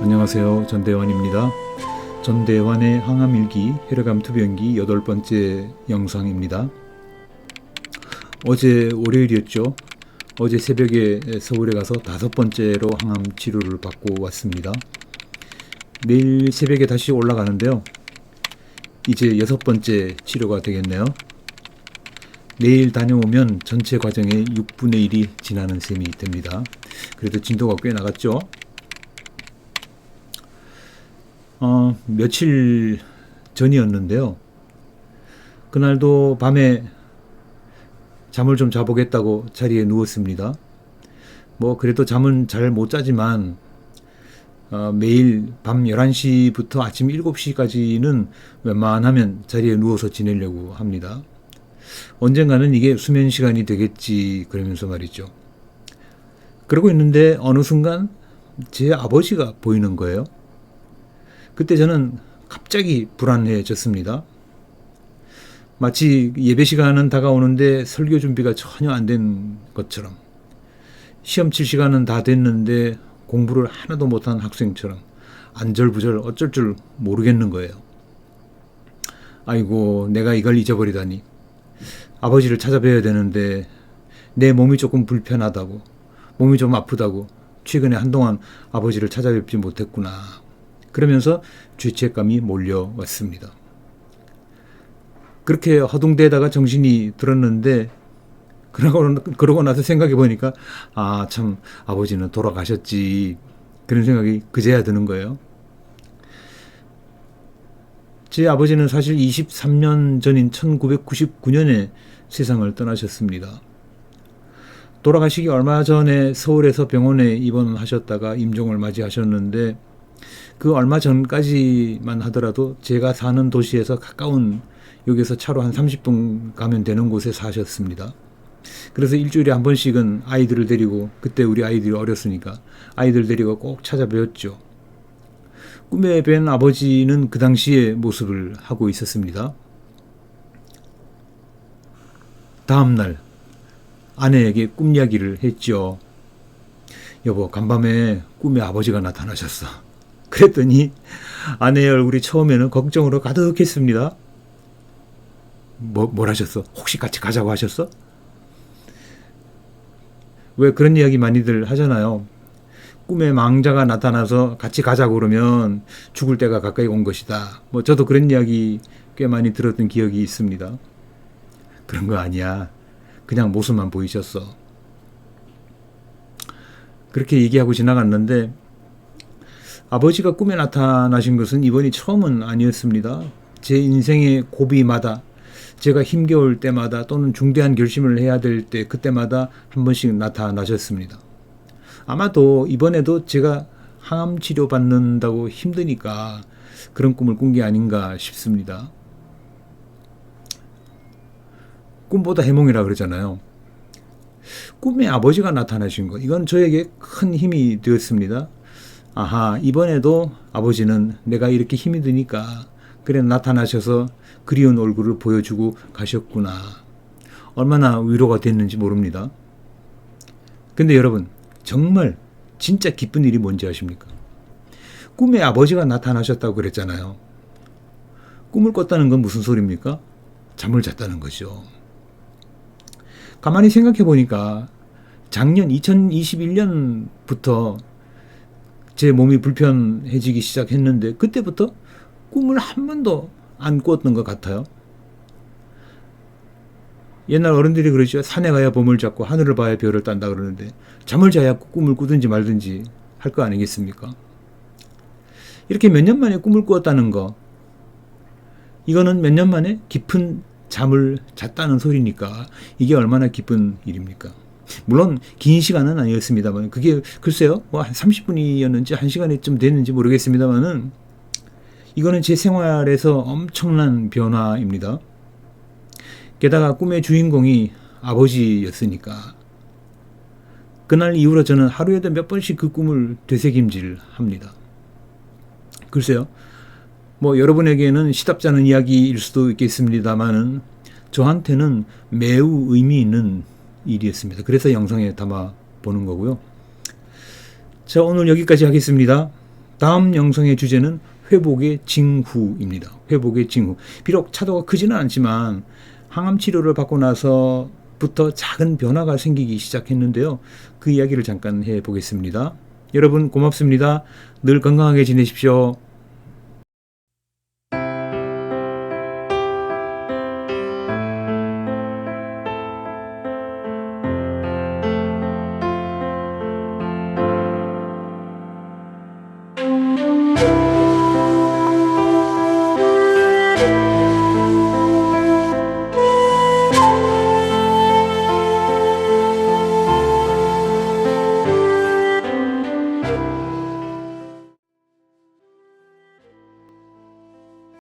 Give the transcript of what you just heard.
안녕하세요. 전대환입니다. 전대환의 항암일기 혈액암 투병기 여덟 번째 영상입니다. 어제 월요일이었죠. 어제 새벽에 서울에 가서 다섯 번째로 항암 치료를 받고 왔습니다. 내일 새벽에 다시 올라가는데요. 이제 여섯 번째 치료가 되겠네요. 내일 다녀오면 전체 과정의 6분의 1이 지나는 셈이 됩니다. 그래도 진도가 꽤 나갔죠. 어, 며칠 전이었는데요. 그날도 밤에 잠을 좀 자보겠다고 자리에 누웠습니다. 뭐, 그래도 잠은 잘 못 자지만, 어, 매일 밤 11시부터 아침 7시까지는 웬만하면 자리에 누워서 지내려고 합니다. 언젠가는 이게 수면 시간이 되겠지, 그러면서 말이죠. 그러고 있는데 어느 순간 제 아버지가 보이는 거예요. 그때 저는 갑자기 불안해졌습니다. 마치 예배 시간은 다가오는데 설교 준비가 전혀 안 된 것처럼 시험 칠 시간은 다 됐는데 공부를 하나도 못한 학생처럼 안절부절 어쩔 줄 모르겠는 거예요. 아이고, 내가 이걸 잊어버리다니. 아버지를 찾아뵈야 되는데 내 몸이 조금 불편하다고, 몸이 좀 아프다고 최근에 한동안 아버지를 찾아뵙지 못했구나. 그러면서 죄책감이 몰려왔습니다. 그렇게 허둥대다가 정신이 들었는데 그러고, 그러고 나서 생각해 보니까 아 참 아버지는 돌아가셨지 그런 생각이 그제야 드는 거예요. 제 아버지는 사실 23년 전인 1999년에 세상을 떠나셨습니다. 돌아가시기 얼마 전에 서울에서 병원에 입원하셨다가 임종을 맞이하셨는데 그 얼마 전까지만 하더라도 제가 사는 도시에서 가까운 여기서 차로 한 30분 가면 되는 곳에 사셨습니다. 그래서 일주일에 한 번씩은 아이들을 데리고 그때 우리 아이들이 어렸으니까 아이들 데리고 꼭 찾아뵈었죠. 꿈에 뵌 아버지는 그 당시의 모습을 하고 있었습니다. 다음 날 아내에게 꿈 이야기를 했죠. 여보, 간밤에 꿈에 아버지가 나타나셨어. 그랬더니 아내의 얼굴이 처음에는 걱정으로 가득했습니다. 뭐, 뭘 하셨어? 혹시 같이 가자고 하셨어? 왜 그런 이야기 많이들 하잖아요. 꿈에 망자가 나타나서 같이 가자고 그러면 죽을 때가 가까이 온 것이다. 뭐 저도 그런 이야기 꽤 많이 들었던 기억이 있습니다. 그런 거 아니야. 그냥 모습만 보이셨어. 그렇게 얘기하고 지나갔는데 아버지가 꿈에 나타나신 것은 이번이 처음은 아니었습니다. 제 인생의 고비마다 제가 힘겨울 때마다 또는 중대한 결심을 해야 될 때 그때마다 한 번씩 나타나셨습니다. 아마도 이번에도 제가 항암 치료 받는다고 힘드니까 그런 꿈을 꾼 게 아닌가 싶습니다. 꿈보다 해몽이라 그러잖아요. 꿈에 아버지가 나타나신 것, 이건 저에게 큰 힘이 되었습니다. 아하, 이번에도 아버지는 내가 이렇게 힘이 드니까 그래 나타나셔서 그리운 얼굴을 보여주고 가셨구나. 얼마나 위로가 됐는지 모릅니다. 근데 여러분, 정말 진짜 기쁜 일이 뭔지 아십니까? 꿈에 아버지가 나타나셨다고 그랬잖아요. 꿈을 꿨다는 건 무슨 소리입니까? 잠을 잤다는 거죠. 가만히 생각해 보니까 작년 2021년부터 제 몸이 불편해지기 시작했는데 그때부터 꿈을 한 번도 안 꿨던 것 같아요. 옛날 어른들이 그러죠. 산에 가야 봄을 잡고 하늘을 봐야 별을 딴다 그러는데 잠을 자야 꿈을 꾸든지 말든지 할 거 아니겠습니까? 이렇게 몇 년 만에 꿈을 꾸었다는 거 이거는 몇 년 만에 깊은 잠을 잤다는 소리니까 이게 얼마나 기쁜 일입니까? 물론 긴 시간은 아니었습니다만 그게 글쎄요 뭐 한 30분이었는지 1시간이 좀 됐는지 모르겠습니다만은 이거는 제 생활에서 엄청난 변화입니다. 게다가 꿈의 주인공이 아버지였으니까 그날 이후로 저는 하루에도 몇 번씩 그 꿈을 되새김질 합니다. 글쎄요. 뭐 여러분에게는 시답잖은 이야기일 수도 있겠습니다만은 저한테는 매우 의미 있는 일이었습니다. 그래서 영상에 담아 보는 거고요. 자, 오늘 여기까지 하겠습니다. 다음 영상의 주제는 회복의 징후입니다. 회복의 징후. 비록 차도가 크지는 않지만 항암 치료를 받고 나서부터 작은 변화가 생기기 시작했는데요. 그 이야기를 잠깐 해 보겠습니다. 여러분 고맙습니다. 늘 건강하게 지내십시오.